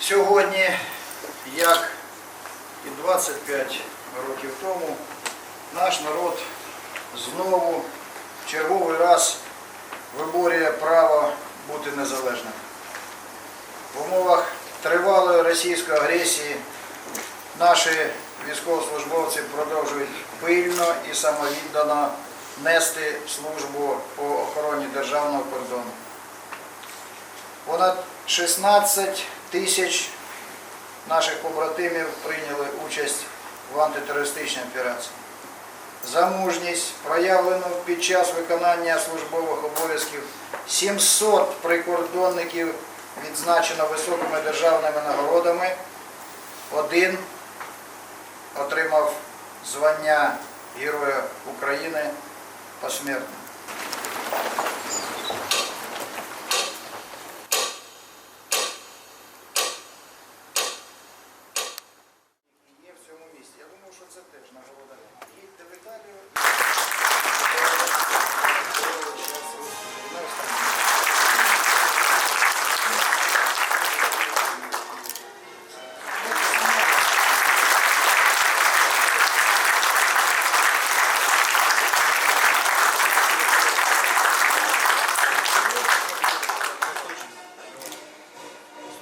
Сьогодні, як і 25 років тому, наш народ знову в черговий раз виборює право бути незалежним. В умовах тривалої російської агресії наші військовослужбовці продовжують пильно і самовіддано нести службу по охороні державного кордону. Понад 16 тисяч наших побратимів прийняли участь в антитерористичній операції. За мужність проявлену під час виконання службових обов'язків 700 прикордонників відзначено високими державними нагородами. Один отримав звання Героя України посмертно.